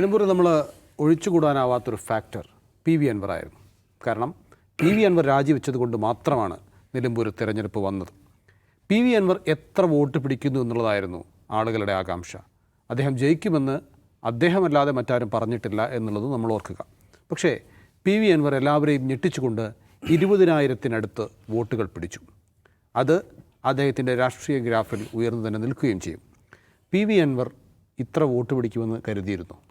നിലമ്പൂർ നമ്മൾ ഒഴിച്ചുകൂടാനാവാത്തൊരു factor P V Anvar ആയിരുന്നു. കാരണം പി വി അൻവർ രാജിവെച്ചത് കൊണ്ട് മാത്രമാണ് നിലമ്പൂർ തിരഞ്ഞെടുപ്പ് വന്നത്. പി വി അൻവർ എത്ര വോട്ട് പിടിക്കുന്നു എന്നുള്ളതായിരുന്നു ആളുകളുടെ ആകാംക്ഷ. അദ്ദേഹം ജയിക്കുമെന്ന് അദ്ദേഹമല്ലാതെ മറ്റാരും പറഞ്ഞിട്ടില്ല എന്നുള്ളത് നമ്മൾ ഓർക്കുക. പക്ഷേ പി വി അൻവർ എല്ലാവരെയും ഞെട്ടിച്ചുകൊണ്ട് ഇരുപതിനായിരത്തിനടുത്ത് വോട്ടുകൾ പിടിച്ചു. അത് അദ്ദേഹത്തിന്റെ രാഷ്ട്രീയ ഗ്രാഫിൽ ഉയർന്നു തന്നെ നിൽക്കുകയും ചെയ്യും. പി വി അൻവർ ഇത്ര വോട്ട് പിടിക്കുമെന്ന് കരുതിയിരുന്നു.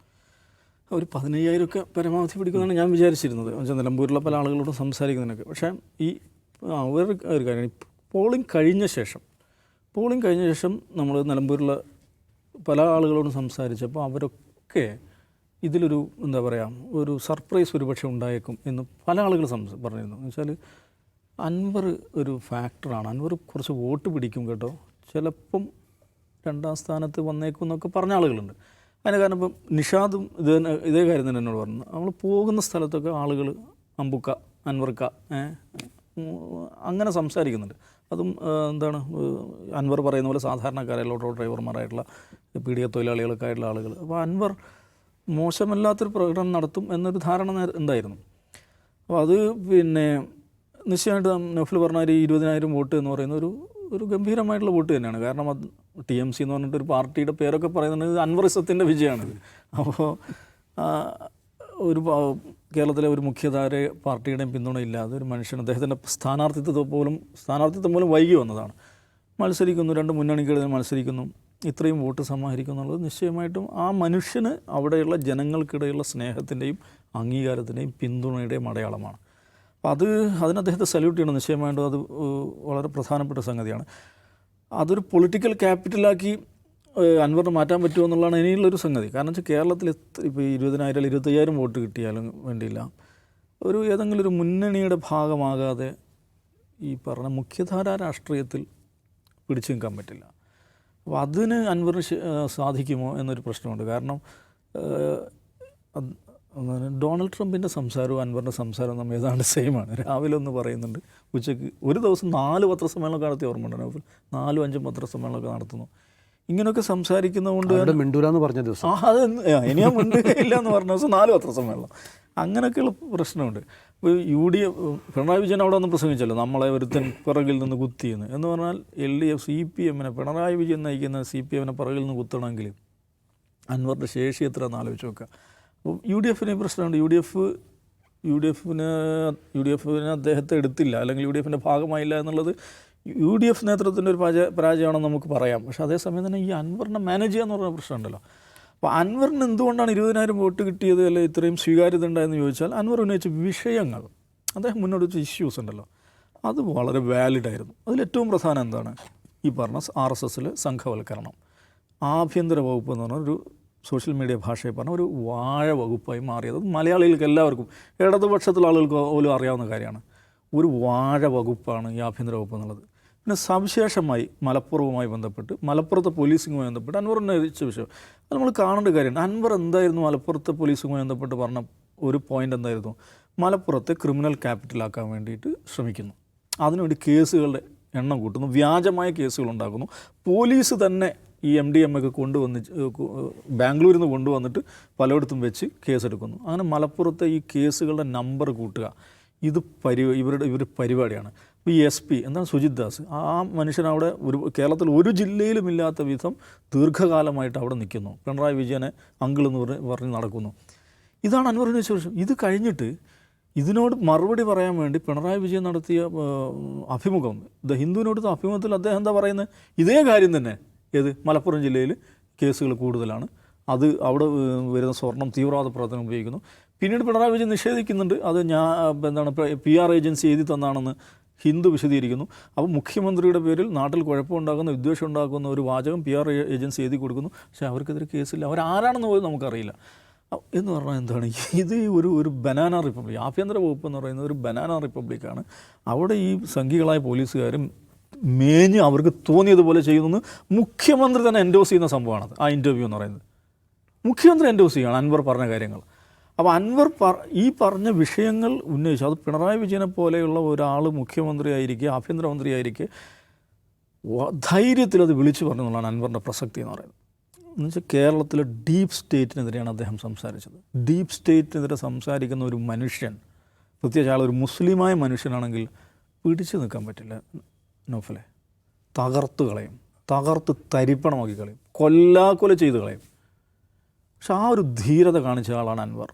ഒരു പതിനയ്യായിരം ഒക്കെ പരമാവധി പിടിക്കുമെന്നാണ് ഞാൻ വിചാരിച്ചിരുന്നത്. എന്നുവെച്ചാൽ നിലമ്പൂരിലെ പല ആളുകളോട് സംസാരിക്കുന്നതിനൊക്കെ. പക്ഷേ ഈ വേറൊരു ഒരു കാര്യം. പോളിംഗ് കഴിഞ്ഞ ശേഷം പോളിംഗ് കഴിഞ്ഞ ശേഷം നമ്മൾ നിലമ്പൂരിലെ പല ആളുകളോടും സംസാരിച്ചപ്പോൾ അവരൊക്കെ ഇതിലൊരു എന്താ പറയുക ഒരു സർപ്രൈസ് ഒരുപക്ഷെ ഉണ്ടായേക്കും എന്ന് പല ആളുകൾ സംസ പറഞ്ഞിരുന്നു. എന്ന് വെച്ചാൽ അൻവർ ഒരു ഫാക്ടറാണ്. അൻവർ കുറച്ച് വോട്ട് പിടിക്കും കേട്ടോ. ചിലപ്പം രണ്ടാം സ്ഥാനത്ത് വന്നേക്കും എന്നൊക്കെ പറഞ്ഞ ആളുകളുണ്ട്. അതിന് കാരണം ഇപ്പം നിഷാദും ഇത് തന്നെ ഇതേ കാര്യം തന്നെ എന്നോട് പറഞ്ഞു. നമ്മൾ പോകുന്ന സ്ഥലത്തൊക്കെ ആളുകൾ അമ്പുക്ക അൻവർക്ക അങ്ങനെ സംസാരിക്കുന്നുണ്ട്. അതും എന്താണ് അൻവർ പറയുന്ന പോലെ സാധാരണക്കാരായ ഓട്ടോ ഡ്രൈവർമാരായിട്ടുള്ള പീഡിക തൊഴിലാളികളൊക്കെ ആയിട്ടുള്ള ആളുകൾ. അപ്പോൾ അൻവർ മോശമല്ലാത്തൊരു പ്രകടനം നടത്തും എന്നൊരു ധാരണ ഉണ്ടായിരുന്നു അപ്പോൾ അത് പിന്നെ നിശ്ചയമായിട്ട് നഫിൽ പറഞ്ഞ ഒരു ഇരുപതിനായിരം വോട്ട് എന്ന് പറയുന്ന ഒരു ഒരു ഗംഭീരമായിട്ടുള്ള വോട്ട് തന്നെയാണ്. കാരണം അത് ടി എം സി എന്ന് പറഞ്ഞിട്ട് ഒരു പാർട്ടിയുടെ പേരൊക്കെ പറയുന്നത് അൻവറിസത്തിന്റെ വിജയമാണിത്. അപ്പോൾ ഒരു കേരളത്തിലെ ഒരു മുഖ്യധാര പാർട്ടിയുടെയും പിന്തുണയില്ലാതെ ഒരു മനുഷ്യൻ അദ്ദേഹത്തിന്റെ സ്ഥാനാർത്ഥിത്വം പോലും സ്ഥാനാർത്ഥിത്വം പോലും വൈകി വന്നതാണ്. മത്സരിക്കുന്നു രണ്ട് മുന്നണികളിൽ മത്സരിക്കുന്നു. ഇത്രയും വോട്ട് സമാഹരിക്കുന്നു എന്നുള്ളത് നിശ്ചയമായിട്ടും ആ മനുഷ്യന് അവിടെയുള്ള ജനങ്ങൾക്കിടയിലുള്ള സ്നേഹത്തിന്റെയും അംഗീകാരത്തിന്റെയും പിന്തുണയുടെയും അടയാളമാണ്. അപ്പോൾ അത് അതിന് അദ്ദേഹത്തെ സല്യൂട്ട് ചെയ്യണം. നിശ്ചയമായിട്ടും അത് വളരെ പ്രധാനപ്പെട്ട സംഗതിയാണ്. അതൊരു പൊളിറ്റിക്കൽ ക്യാപിറ്റലാക്കി അൻവറിന് മാറ്റാൻ പറ്റുമോ എന്നുള്ളതാണ് ഇനിയുള്ളൊരു സംഗതി. കാരണം വെച്ചാൽ കേരളത്തിൽ ഇപ്പോൾ ഇരുപതിനായിരം ഇരുപത്തയ്യായിരം വോട്ട് കിട്ടിയാലും വേണ്ടിയില്ല. ഒരു ഏതെങ്കിലും ഒരു മുന്നണിയുടെ ഭാഗമാകാതെ ഈ പറഞ്ഞ മുഖ്യധാരാ രാഷ്ട്രീയത്തിൽ പിടിച്ചു നിൽക്കാൻ പറ്റില്ല. അപ്പോൾ അതിന് അൻവറിന് സാധിക്കുമോ എന്നൊരു പ്രശ്നമുണ്ട്. കാരണം ഡൊണാൾഡ് ട്രംപിന്റെ സംസാരവും അൻവറിന്റെ സംസാരവും നമ്മൾ ഏതാണ്ട് സെയിമാണ് രാവിലെ ഒന്ന് പറയുന്നുണ്ട് ഉച്ചയ്ക്ക് ഒരു ദിവസം നാല് പത്രസമ്മേളനമൊക്കെ നടത്തി ഓർമ്മയുണ്ട്? നൗഫൽ നാലും അഞ്ചും പത്രസമ്മേളനമൊക്കെ നടത്തുന്നു. ഇങ്ങനെയൊക്കെ സംസാരിക്കുന്നതുകൊണ്ട് അവരുടെ മിണ്ടൂരാന്ന് പറഞ്ഞ ദിവസം. ആ അത് ഇനി ഞാൻ മിണ്ടുകയില്ല എന്ന് പറഞ്ഞ ദിവസം നാല് പത്രസമ്മേളനം. അങ്ങനെയൊക്കെയുള്ള പ്രശ്നമുണ്ട്. ഇപ്പോൾ U D F Pinarayi Vijayan അവിടെ ഒന്ന് പ്രസംഗിച്ചല്ലോ നമ്മളെ ഒരുത്തൻ പിറകിൽ നിന്ന് കുത്തിയെന്ന്. എന്ന് പറഞ്ഞാൽ L D F C P എമ്മിനെ പിണറായി വിജയൻ നയിക്കുന്ന സി പി എമ്മിനെ പിറകിൽ നിന്ന് കുത്തണമെങ്കിൽ അൻവറിന്റെ ശേഷി എത്ര എന്ന് ആലോചിച്ച് നോക്കുക. യു ഡി എഫിന് പ്രശ്നമുണ്ട്. U D F U D എഫിന് യു ഡി എഫിന് അദ്ദേഹത്തെ എടുത്തില്ല. അല്ലെങ്കിൽ യു ഡി എഫിന്റെ ഭാഗമായില്ല എന്നുള്ളത് യു ഡി എഫ് നേതൃത്വത്തിന്റെ ഒരു പരാജയ പരാജയമാണെന്ന് നമുക്ക് പറയാം. പക്ഷേ അതേസമയം തന്നെ ഈ അൻവറിനെ മാനേജ് ചെയ്യുക എന്ന് പറഞ്ഞ പ്രശ്നമുണ്ടല്ലോ. അപ്പോൾ അൻവറിന് എന്തുകൊണ്ടാണ് ഇരുപതിനായിരം വോട്ട് കിട്ടിയത് അല്ലെ ഇത്രയും സ്വീകാര്യത ഉണ്ടായെന്ന് ചോദിച്ചാൽ അൻവർ ഉന്നയിച്ച വിഷയങ്ങൾ അദ്ദേഹം മുന്നോട്ട് വെച്ച ഇഷ്യൂസ് ഉണ്ടല്ലോ. അത് വളരെ വാലിഡായിരുന്നു അതിലേറ്റവും പ്രധാനം എന്താണ്? ഈ പറഞ്ഞ ആർ എസ് എസിൽ സംഘവൽക്കരണം. ആഭ്യന്തര വകുപ്പ് എന്ന് പറഞ്ഞ ഒരു സോഷ്യൽ മീഡിയ ഭാഷയെ പറഞ്ഞ ഒരു വാഴ വകുപ്പായി മാറിയത്. മലയാളികൾക്ക് എല്ലാവർക്കും ഇടതുപക്ഷത്തിലുള്ള ആളുകൾക്ക് പോലും അറിയാവുന്ന കാര്യമാണ്. ഒരു വാഴ വകുപ്പാണ് ഈ ആഭ്യന്തര വകുപ്പ് എന്നുള്ളത്. പിന്നെ സവിശേഷമായി മലപ്പുറവുമായി ബന്ധപ്പെട്ട് മലപ്പുറത്തെ പോലീസിങ്ങുമായി ബന്ധപ്പെട്ട് അൻവറിനെ വെച്ച വിഷയം. അത് നമ്മൾ കാണേണ്ട കാര്യമാണ് അൻവർ എന്തായിരുന്നു മലപ്പുറത്തെ പോലീസുമായി ബന്ധപ്പെട്ട് പറഞ്ഞ ഒരു പോയിന്റ് എന്തായിരുന്നു? മലപ്പുറത്തെ ക്രിമിനൽ ക്യാപിറ്റലാക്കാൻ വേണ്ടിയിട്ട് ശ്രമിക്കുന്നു. അതിനുവേണ്ടി കേസുകളുടെ എണ്ണം കൂട്ടുന്നു. വ്യാജമായ കേസുകൾ ഉണ്ടാക്കുന്നു. പോലീസ് തന്നെ ഈ എം ഡി എം ഒക്കെ കൊണ്ടുവന്ന് ബാംഗ്ലൂരിൽ നിന്ന് കൊണ്ടുവന്നിട്ട് പലയിടത്തും വെച്ച് കേസെടുക്കുന്നു. അങ്ങനെ മലപ്പുറത്തെ ഈ കേസുകളുടെ നമ്പർ കൂട്ടുക ഇത് പരി ഇവരുടെ ഇവർ പരിപാടിയാണ്. ഇപ്പോൾ ഈ എസ് പി എന്താണ് സുജിത് ദാസ്? ആ മനുഷ്യൻ അവിടെ ഒരു കേരളത്തിൽ ഒരു ജില്ലയിലും ഇല്ലാത്ത വിധം ദീർഘകാലമായിട്ട് അവിടെ നിൽക്കുന്നു. പിണറായി വിജയനെ അങ്കിൾ എന്ന് പറഞ്ഞ് പറഞ്ഞ് നടക്കുന്നു. ഇതാണ് അൻവറിന് ശേഷം ഇത് കഴിഞ്ഞിട്ട് ഇതിനോട് മറുപടി പറയാൻ വേണ്ടി പിണറായി വിജയൻ നടത്തിയ അഭിമുഖം. ദ ഹിന്ദുവിനോട് അഭിമുഖത്തിൽ അദ്ദേഹം എന്താ പറയുന്നത്? ഇതേ കാര്യം തന്നെ. ഏത്? മലപ്പുറം ജില്ലയിൽ കേസുകൾ കൂടുതലാണ്. അത് അവിടെ വരുന്ന സ്വർണം തീവ്രവാദ പ്രവർത്തനം ഉപയോഗിക്കുന്നു. പിന്നീട് പിണറായി വിജയൻ നിഷേധിക്കുന്നുണ്ട്. അത് ഞാൻ എന്താണ് പി ആർ ഏജൻസി എഴുതി തന്നാണെന്ന് ഹിന്ദു വിശദീകരിക്കുന്നു. അപ്പോൾ മുഖ്യമന്ത്രിയുടെ പേരിൽ നാട്ടിൽ കുഴപ്പമുണ്ടാക്കുന്ന വിദ്വേഷം ഉണ്ടാക്കുന്ന ഒരു വാചകം പി ആർ ഏജൻസി എഴുതി കൊടുക്കുന്നു. പക്ഷേ അവർക്കെതിരെ കേസില്ല. അവരാരാണെന്ന് പോലും നമുക്കറിയില്ല. എന്ന് പറഞ്ഞാൽ എന്താണ്? ഇത് ഒരു ഒരു ബനാന റിപ്പബ്ലിക് ആഭ്യന്തര വകുപ്പ് എന്ന് പറയുന്നത് ഒരു ബനാന റിപ്പബ്ലിക്കാണ്. അവിടെ ഈ സംഘികളായ പോലീസുകാരും മേഞ്ഞ് അവർക്ക് തോന്നിയതുപോലെ ചെയ്യുന്നു മുഖ്യമന്ത്രി തന്നെ എൻഡോസ് ചെയ്യുന്ന സംഭവമാണത് ആ ഇന്റർവ്യൂ എന്ന് പറയുന്നത്. മുഖ്യമന്ത്രി എൻഡോസ് ചെയ്യുകയാണ് അൻവർ പറഞ്ഞ കാര്യങ്ങൾ. അപ്പോൾ അൻവർ പറ ഈ പറഞ്ഞ വിഷയങ്ങൾ ഉന്നയിച്ചു അത് പിണറായി വിജയനെ പോലെയുള്ള ഒരാൾ മുഖ്യമന്ത്രിയായിരിക്കെ ആഭ്യന്തരമന്ത്രിയായിരിക്കെ വ- ധൈര്യത്തിൽ അത് വിളിച്ചു പറഞ്ഞു അൻവറിന്റെ പ്രസക്തി എന്ന് പറയുന്നത്. എന്നുവെച്ചാൽ കേരളത്തിലെ ഡീപ്പ് സ്റ്റേറ്റിനെതിരെയാണ് അദ്ദേഹം സംസാരിച്ചത്. ഡീപ്പ് സ്റ്റേറ്റിനെതിരെ സംസാരിക്കുന്ന ഒരു മനുഷ്യൻ പ്രത്യേകിച്ച് ആൾ ഒരു മുസ്ലിമായ മനുഷ്യനാണെങ്കിൽ പിടിച്ചു നിൽക്കാൻ പറ്റില്ല. നോഫലെ. തകർത്ത് കളയും. തകർത്ത് തരിപ്പണമാക്കി കളയും. കൊല്ലാക്കൊല ചെയ്ത് കളയും. പക്ഷെ ആ ഒരു ധീരത കാണിച്ച ആളാണ് അൻവർ.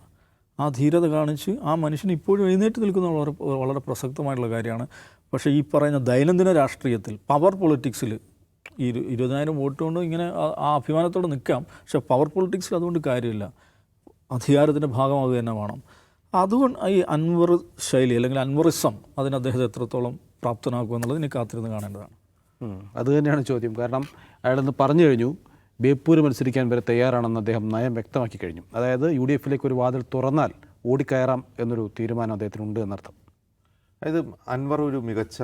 ആ ധീരത കാണിച്ച് ആ മനുഷ്യൻ ഇപ്പോഴും എഴുന്നേറ്റ് നിൽക്കുന്ന വളരെ വളരെ പ്രസക്തമായിട്ടുള്ള കാര്യമാണ്. പക്ഷേ ഈ പറയുന്ന ദൈനംദിന രാഷ്ട്രീയത്തിൽ പവർ പൊളിറ്റിക്സിൽ ഇരു- ഇരുപതിനായിരം വോട്ട് കൊണ്ട് ഇങ്ങനെ ആ അഭിമാനത്തോടെ നിൽക്കാം. പക്ഷേ പവർ പൊളിറ്റിക്സിൽ അതുകൊണ്ട് കാര്യമില്ല. അധികാരത്തിന്റെ ഭാഗമാകുക തന്നെ വേണം. അതുകൊണ്ട് ഈ അൻവർ ശൈലി അല്ലെങ്കിൽ അൻവറിസം അതിന് അദ്ദേഹത്തെ എത്രത്തോളം പ്രാപ്തനാക്കുക എന്നുള്ളത് ഇനി കാത്തിരുന്ന് കാണേണ്ടതാണ്. അത് തന്നെയാണ് ചോദ്യം. കാരണം അയാളെന്ന് പറഞ്ഞു കഴിഞ്ഞു ബേപ്പൂർ മത്സരിക്കാൻ വരെ തയ്യാറാണെന്ന് അദ്ദേഹം നയം വ്യക്തമാക്കി കഴിഞ്ഞു. അതായത് യു ഡി എഫിലേക്ക് ഒരു വാതിൽ തുറന്നാൽ ഓടിക്കയറാം എന്നൊരു തീരുമാനം അദ്ദേഹത്തിനുണ്ട് എന്നർത്ഥം. അതായത് അൻവർ ഒരു മികച്ച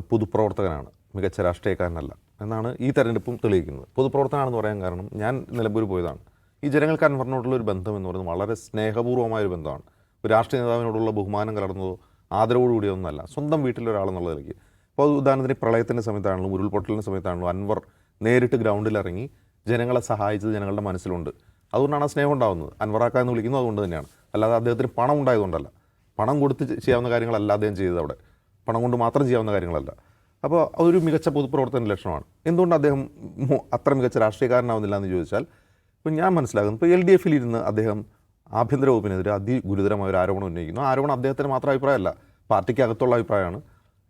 പൊതുപ്രവർത്തകനാണ് മികച്ച രാഷ്ട്രീയക്കാരനല്ല എന്നാണ് ഈ തെരഞ്ഞെടുപ്പും തെളിയിക്കുന്നത്. പൊതുപ്രവർത്തനമാണെന്ന് പറയാൻ കാരണം ഞാൻ നിലമ്പൂർ പോയതാണ്. ഈ ജനങ്ങൾക്ക് അൻവറിനോടുള്ള ഒരു ബന്ധം എന്ന് പറയുന്നത് വളരെ സ്നേഹപൂർവമായ ഒരു ബന്ധമാണ്. ഒരു രാഷ്ട്രീയ നേതാവിനോടുള്ള ബഹുമാനം കലർന്നതോ ആദരവോടുകൂടിയോ ഒന്നല്ല സ്വന്തം വീട്ടിലൊരാളെന്നുള്ള നിലയ്ക്ക്. അപ്പോൾ ഉദാഹരണത്തിന് പ്രളയത്തിന്റെ സമയത്താണെങ്കിലും ഉരുൾപൊട്ടലിന്റെ സമയത്താണെങ്കിലും അൻവർ നേരിട്ട് ഗ്രൗണ്ടിൽ ഇറങ്ങി ജനങ്ങളെ സഹായിച്ചത് ജനങ്ങളുടെ മനസ്സിലുണ്ട്. അതുകൊണ്ടാണ് ആ സ്നേഹം ഉണ്ടാകുന്നത്. അൻവറാക്ക എന്ന് വിളിക്കുന്നത് അതുകൊണ്ട് തന്നെയാണ്. അല്ലാതെ അദ്ദേഹത്തിന് പണം ഉണ്ടായതുകൊണ്ടല്ല. പണം കൊടുത്ത് ചെയ്യാവുന്ന കാര്യങ്ങളല്ല അദ്ദേഹം ചെയ്തത് അവിടെ. പണം കൊണ്ട് മാത്രം ചെയ്യാവുന്ന കാര്യങ്ങളല്ല. അപ്പോൾ അതൊരു മികച്ച പൊതുപ്രവർത്തന ലക്ഷണമാണ്. എന്തുകൊണ്ട് അദ്ദേഹം അത്ര മികച്ച രാഷ്ട്രീയക്കാരനാവുന്നില്ല എന്ന് ചോദിച്ചാൽ ഇപ്പം ഞാൻ മനസ്സിലാക്കുന്നു ഇപ്പോൾ എൽ ഡി എഫിലിരുന്ന് അദ്ദേഹം ആഭ്യന്തര വകുപ്പിനെതിരെ അതിഗുരുതരമായ ഒരു ആരോപണം ഉന്നയിക്കുന്നു. ആരോപണം അദ്ദേഹത്തിന് മാത്രം അഭിപ്രായമല്ല പാർട്ടിക്ക് അകത്തുള്ള അഭിപ്രായമാണ്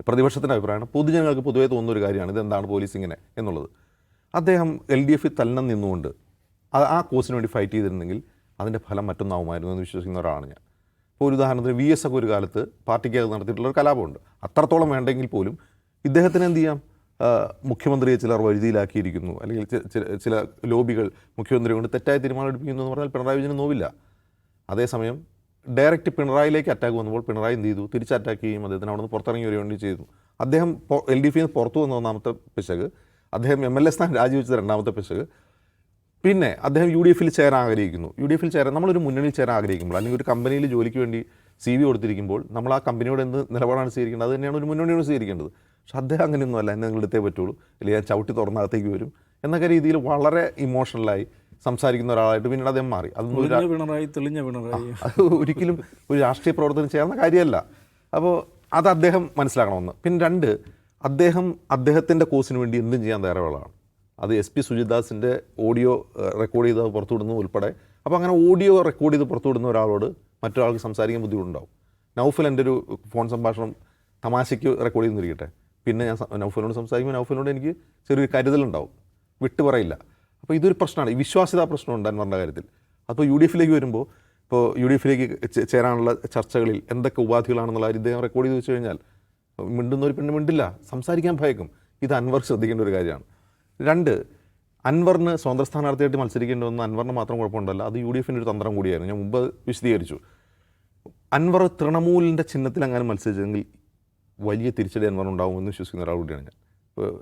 പ്രതിപക്ഷത്തിന്റെ അഭിപ്രായമാണ്. പൊതുജനങ്ങൾക്ക് പൊതുവേ തോന്നുന്ന ഒരു കാര്യമാണ് ഇതെന്താണ് പോലീസ് ഇങ്ങനെ എന്നുള്ളത്. അദ്ദേഹം എൽ ഡി എഫിൽ തന്നെ നിന്നുകൊണ്ട് ആ- കോസിന് വേണ്ടി ഫൈറ്റ് ചെയ്തിരുന്നെങ്കിൽ അതിന്റെ ഫലം മറ്റൊന്നാവുമായിരുന്നു എന്ന് വിശ്വസിക്കുന്ന ഒരാളാണ് ഞാൻ. ഇപ്പോൾ ഒരു ഉദാഹരണത്തിന് വി എസ് ഒക്കെ ഒരു കാലത്ത് പാർട്ടിക്കകത്ത് നടത്തിയിട്ടുള്ള ഒരു കലാപമുണ്ട്. അത്രത്തോളം വേണ്ടെങ്കിൽ പോലും ഇദ്ദേഹത്തിന് എന്ത് ചെയ്യാം? മുഖ്യമന്ത്രിയെ ചിലർ വഴുതിയിലാക്കിയിരിക്കുന്നു. അല്ലെങ്കിൽ ചില ലോബികൾ മുഖ്യമന്ത്രി കൊണ്ട് തെറ്റായ തീരുമാനം എടുപ്പിക്കുന്നു എന്ന് പറഞ്ഞാൽ പിണറായി വിജയന് നോവില്ല. അതേസമയം ഡയറക്റ്റ് പിണറായിലേക്ക് അറ്റാക്ക് വന്നപ്പോൾ പിണറായി എന്ത് ചെയ്തു? തിരിച്ച് അറ്റാക്ക് ചെയ്യും അദ്ദേഹത്തിന് അവിടെ നിന്ന് പുറത്തിറങ്ങി വരികയും ചെയ്തു. അദ്ദേഹം എൽ ഡി എഫിൽ നിന്ന് പുറത്തു വന്ന ഒന്നാമത്തെ പിശക് അദ്ദേഹം എം എൽ എ സ്ഥാനം രാജിവെച്ചത് രണ്ടാമത്തെ പിശക്. പിന്നെ അദ്ദേഹം യു ഡി എഫിൽ ചേരാൻ ആഗ്രഹിക്കുന്നു. യു ഡി എഫിൽ ചേരാൻ നമ്മളൊരു മുന്നണിയിൽ ചേരാൻ ആഗ്രഹിക്കുമ്പോൾ അല്ലെങ്കിൽ ഒരു കമ്പനിയിൽ ജോലിക്ക് വേണ്ടി സി വി കൊടുത്തിരിക്കുമ്പോൾ നമ്മൾ ആ കമ്പനിയോട് എന്ത് നിലപാടാണ് സ്വീകരിക്കേണ്ടത്? അത് തന്നെയാണ് ഒരു മുന്നണിയോട് സ്വീകരിക്കേണ്ടത്. പക്ഷെ അദ്ദേഹം അങ്ങനെയൊന്നുമല്ല എന്നെ നിങ്ങൾ എടുത്തേ പറ്റുള്ളൂ. അല്ലെങ്കിൽ ഞാൻ ചവിട്ടി തുറന്നകത്തേക്ക് വരും. എന്നൊക്കെ രീതിയിൽ വളരെ ഇമോഷണലായി സംസാരിക്കുന്ന ഒരാളായിട്ട് പിന്നീട് അദ്ദേഹം മാറി. അതൊന്നും തെളിഞ്ഞ പിണറായി തെളിഞ്ഞ പിണറായി. അത് ഒരിക്കലും ഒരു രാഷ്ട്രീയ പ്രവർത്തനം ചേർന്ന കാര്യമല്ല. അപ്പോൾ അത് അദ്ദേഹം മനസ്സിലാക്കണമെന്ന്. പിന്നെ രണ്ട് അദ്ദേഹം അദ്ദേഹത്തിന്റെ കോസിന് വേണ്ടി എന്തും ചെയ്യാൻ തയ്യാറുള്ളതാണ് അത് എസ് പി സുജിദാസിന്റെ ഓഡിയോ റെക്കോർഡ് ചെയ്ത് പുറത്തുവിടുന്നത് ഉൾപ്പെടെ. അപ്പോൾ അങ്ങനെ ഓഡിയോ റെക്കോർഡ് ചെയ്ത് പുറത്തുവിടുന്ന ഒരാളോട് മറ്റൊരാൾക്ക് സംസാരിക്കാൻ ബുദ്ധിമുട്ടുണ്ടാവും. നൗഫൽ എന്റെ ഒരു ഫോൺ സംഭാഷണം തമാശയ്ക്ക് റെക്കോർഡ് ചെയ്തിരിക്കട്ടെ പിന്നെ ഞാൻ നൌഫലിനോട് നൗഫലിനോട് സംസാരിക്കുമ്പോൾ നൗഫലിനോട് എനിക്ക് ചെറിയൊരു കരുതലുണ്ടാവും. വിട്ടു പറയില്ല. അപ്പോൾ ഇതൊരു പ്രശ്നമാണ്. വിശ്വാസ്യതാ പ്രശ്നമുണ്ട് അൻവറിന്റെ കാര്യത്തിൽ. അപ്പോൾ യു ഡി എഫിലേക്ക് വരുമ്പോൾ ഇപ്പോൾ യു ഡി എഫിലേക്ക് ചേരാനുള്ള ചർച്ചകളിൽ എന്തൊക്കെ ഉപാധികളാണെന്നുള്ള ഇദ്ദേഹം റെക്കോർഡ് ചെയ്ത് വെച്ച് കഴിഞ്ഞാൽ മിണ്ടുന്ന ഒരു പെണ്ണ് മിണ്ടില്ല. സംസാരിക്കാൻ ഭയക്കും. ഇത് അൻവർ ശ്രദ്ധിക്കേണ്ട ഒരു കാര്യമാണ്. രണ്ട് അൻവറിന് സ്വതന്ത്ര സ്ഥാനാർത്ഥിയായിട്ട് മത്സരിക്കേണ്ടി വന്ന അൻവറിന് മാത്രം കുഴപ്പമുണ്ടല്ല. അത് യു ഡി എഫിന്റെ ഒരു തന്ത്രം കൂടിയായിരുന്നു. ഞാൻ മുമ്പ് വിശദീകരിച്ചു. അൻവർ തൃണമൂലിന്റെ ചിഹ്നത്തിൽ അങ്ങനെ മത്സരിച്ചെങ്കിൽ വലിയ തിരിച്ചടി അൻവർ ഉണ്ടാകുമെന്ന് വിശ്വസിക്കുന്ന ഒരാൾ കൂടിയാണ് ഞാൻ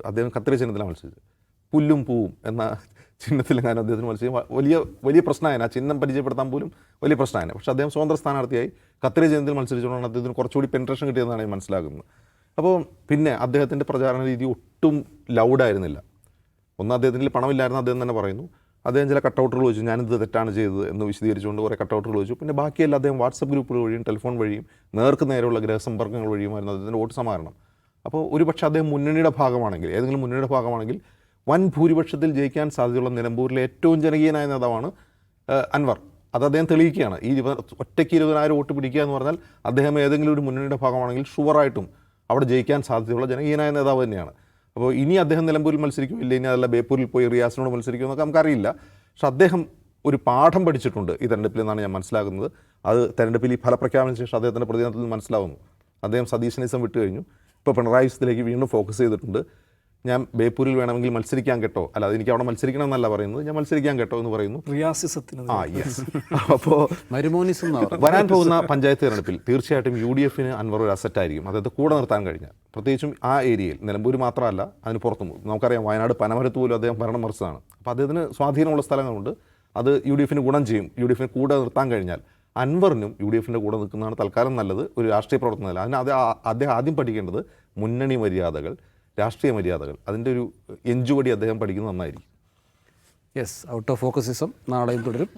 അദ്ദേഹം കത്തിരി ചിഹ്നത്തിലാണ് മത്സരിച്ചത്. പുല്ലും പൂവും എന്ന ചിഹ്നത്തിൽ ഞാൻ അദ്ദേഹത്തിന് മത്സരിക്കും. വലിയ വലിയ പ്രശ്നമായിരുന്നു ആ ചിഹ്നം പരിചയപ്പെടുത്താൻ പോലും വലിയ പ്രശ്നമായിരുന്നു പക്ഷേ അദ്ദേഹം സ്വതന്ത്ര സ്ഥാനാർത്ഥിയായി കത്തിരി ചിഹ്നത്തിൽ മത്സരിച്ചുകൊണ്ടാണ് അദ്ദേഹത്തിന് കുറച്ചുകൂടി പെൻട്രേഷൻ കിട്ടിയതെന്നാണ് ഞാൻ മനസ്സിലാക്കുന്നത് അപ്പോൾ പിന്നെ അദ്ദേഹത്തിന്റെ പ്രചാരണ രീതി ഒട്ടും ലൗഡായിരുന്നില്ല ഒന്ന് അദ്ദേഹത്തിന്റെ പണമില്ലായിരുന്നു അദ്ദേഹം തന്നെ പറയുന്നു. അദ്ദേഹം ചില കട്ടൗട്ടുകൾ ചോദിച്ചു ഞാനിത് തെറ്റാണ് ചെയ്തത് എന്ന് വിശദീകരിച്ചുകൊണ്ട് കുറേ കട്ടൗട്ടുകൾ ചോദിച്ചു പിന്നെ ബാക്കിയെല്ലാം അദ്ദേഹം വാട്സപ്പ് ഗ്രൂപ്പുകൾ വഴിയും ടെലിഫോൺ വഴിയും നേർക്ക് നേരെയുള്ള ഗ്രഹസമ്പർക്കങ്ങൾ വഴിയുമായിരുന്നു അദ്ദേഹത്തിന്റെ വോട്ട് സമാഹരണം. അപ്പോൾ ഒരുപക്ഷെ അദ്ദേഹം മുന്നണിയുടെ ഭാഗമാണെങ്കിൽ ഏതെങ്കിലും മുന്നണിയുടെ ഭാഗമാണെങ്കിൽ വൻ ഭൂരിപക്ഷത്തിൽ ജയിക്കാൻ സാധ്യതയുള്ള നിലമ്പൂരിലെ ഏറ്റവും ജനകീയനായ നേതാവാണ് അൻവർ. അത് അദ്ദേഹം തെളിയിക്കുകയാണ്. ഈ ഒറ്റയ്ക്ക് ഇരുപതിനായിരം വോട്ട് പിടിക്കുക എന്ന് പറഞ്ഞാൽ അദ്ദേഹം ഏതെങ്കിലും ഒരു മുന്നണിയുടെ ഭാഗമാണെങ്കിൽ ഷുവറായിട്ടും അവിടെ ജയിക്കാൻ സാധ്യതയുള്ള ജനകീയനായ നേതാവ് തന്നെയാണ്. അപ്പോൾ ഇനി അദ്ദേഹം നിലമ്പൂരിൽ മത്സരിക്കും ഇല്ല ഇനി അതല്ല ബേപ്പൂരിൽ പോയി റിയാസിനോട് മത്സരിക്കും എന്നൊക്കെ നമുക്കറിയില്ല. പക്ഷെ അദ്ദേഹം ഒരു പാഠം പഠിച്ചിട്ടുണ്ട് ഈ തെരഞ്ഞെടുപ്പിൽ എന്നാണ് ഞാൻ മനസ്സിലാക്കുന്നത്. അത് തെരഞ്ഞെടുപ്പിൽ ഈ ഫലപ്രഖ്യാപനത്തിന് ശേഷം അദ്ദേഹത്തിന്റെ പ്രതിനിധത്തിൽ നിന്ന് മനസ്സിലാവുന്നു. അദ്ദേഹം സതീശനിസം വിട്ടു കഴിഞ്ഞു ഇപ്പോൾ പിണറായി വിശ്വത്തിലേക്ക് വീണ്ടും ഫോക്കസ് ചെയ്തിട്ടുണ്ട്. ഞാൻ ബേപ്പൂരിൽ വേണമെങ്കിൽ മത്സരിക്കാൻ കേട്ടോ. അല്ല അത് എനിക്ക് അവിടെ മത്സരിക്കണം എന്നല്ല പറയുന്നത്. ഞാൻ മത്സരിക്കാൻ കേട്ടോ എന്ന് പറയുന്നു. ആ യെസ് അപ്പോൾ വരാൻ പോകുന്ന പഞ്ചായത്ത് തിരഞ്ഞെടുപ്പിൽ തീർച്ചയായിട്ടും യു ഡി എഫിന് അൻവർ ഒരു അസറ്റ് ആയിരിക്കും. അതായത് കൂടെ നിർത്താൻ കഴിഞ്ഞാൽ. പ്രത്യേകിച്ചും ആ ഏരിയയിൽ നിലമ്പൂർ മാത്രമല്ല അതിന് പുറത്തും. നമുക്കറിയാം വയനാട് പനമരത്ത് പോലും അദ്ദേഹം ഭരണം മറിച്ചതാണ്. അപ്പോൾ അദ്ദേഹത്തിന് സ്വാധീനമുള്ള സ്ഥലങ്ങളുണ്ട്. അത് യു ഡി എഫിന് ഗുണം ചെയ്യും. യു ഡി എഫിന് കൂടെ നിർത്താൻ കഴിഞ്ഞാൽ അൻവറിനും യു ഡി എഫിന്റെ കൂടെ നിൽക്കുന്നതാണ് തൽക്കാലം നല്ലത്. ഒരു രാഷ്ട്രീയ പ്രവർത്തനമല്ല. അതിന് അത് അദ്ദേഹം ആദ്യം പഠിക്കേണ്ടത് മുന്നണി മര്യാദകൾ രാഷ്ട്രീയ മര്യാദകൾ. അതിന്റെ ഒരു എഞ്ചുപടി അദ്ദേഹം പഠിക്കുന്നത് നന്നായിരിക്കും. യെസ് ഔട്ട് ഓഫ് ഫോക്കസിസം നാളെയും തുടരും.